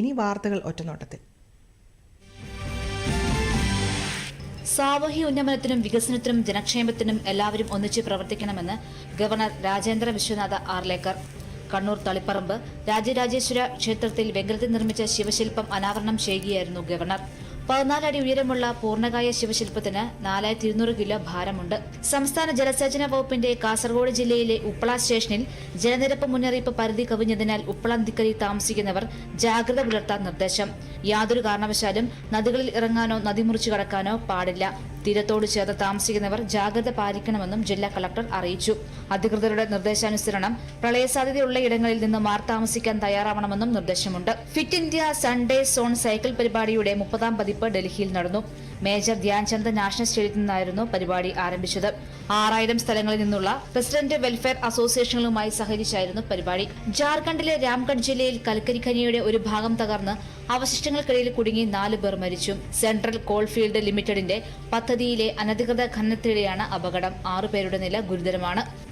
ഇനി വാർത്തകൾ ഒറ്റനോട്ടത്തിൽ. സാമൂഹ്യ ഉന്നമനത്തിനും വികസനത്തിനും ജനക്ഷേമത്തിനും എല്ലാവരും ഒന്നിച്ച് പ്രവർത്തിക്കണമെന്ന് ഗവർണർ രാജേന്ദ്ര വിശ്വനാഥ ആർലേക്കർ. കണ്ണൂർ തളിപ്പറമ്പ് രാജരാജേശ്വര ക്ഷേത്രത്തിൽ വെങ്കലത്തിൽ നിർമ്മിച്ച ശിവശില്പം അനാവരണം ചെയ്യുകയായിരുന്നു ഗവർണർ. പതിനാല് അടി ഉയരമുള്ള പൂർണകായ ശിവശില്പത്തിന് നാലായിരത്തി ഇരുന്നൂറ് കിലോ ഭാരമുണ്ട്. സംസ്ഥാന ജലസേചന വകുപ്പിന്റെ കാസർഗോഡ് ജില്ലയിലെ ഉപ്പള സ്റ്റേഷനിൽ ജലനിരപ്പ് മുന്നറിയിപ്പ് പരിധി കവിഞ്ഞതിനാൽ ഉപ്പള ദിക്കരി താമസിക്കുന്നവർ ജാഗ്രത പുലർത്താൻ നിർദ്ദേശം. യാതൊരു കാരണവശാലും നദികളിൽ ഇറങ്ങാനോ നദി മുറിച്ചു കടക്കാനോ പാടില്ല. തീരത്തോട് ചേർന്ന് താമസിക്കുന്നവർ ജാഗ്രത പാലിക്കണമെന്നും ജില്ലാ കളക്ടർ അറിയിച്ചു. അധികൃതരുടെ നിർദ്ദേശാനുസരണം പ്രളയസാധ്യതയുള്ള ഇടങ്ങളിൽ നിന്ന് മാർ താമസിക്കാൻ തയ്യാറാവണമെന്നും നിർദ്ദേശമുണ്ട്. Fit India Sunday zone cycle പരിപാടിയുടെ മുപ്പതാം പതിപ്പ് ഡൽഹിയിൽ നടന്നു. മേജർ ധ്യാൻചന്ദ് നാഷണൽ സ്റ്റേഡിയത്തിൽ നിന്നായിരുന്നു പരിപാടി ആരംഭിച്ചത്. ആറായിരം സ്ഥലങ്ങളിൽ നിന്നുള്ള പ്രസിഡന്റ് വെൽഫെയർ അസോസിയേഷനുകളുമായി സഹകരിച്ചായിരുന്നു പരിപാടി. ജാർഖണ്ഡിലെ രാംഗഡ് ജില്ലയിൽ കൽക്കരി ഖനിയുടെ ഒരു ഭാഗം തകർന്ന് അവശിഷ്ടങ്ങൾക്കിടയിൽ കുടുങ്ങി നാല് പേർ മരിച്ചു. സെൻട്രൽ കോൾഫീൽഡ് ലിമിറ്റഡിന്റെ പദ്ധതിയിലെ അനധികൃത ഖനനത്തിനിടെയാണ് അപകടം. ആറുപേരുടെ നില ഗുരുതരമാണ്.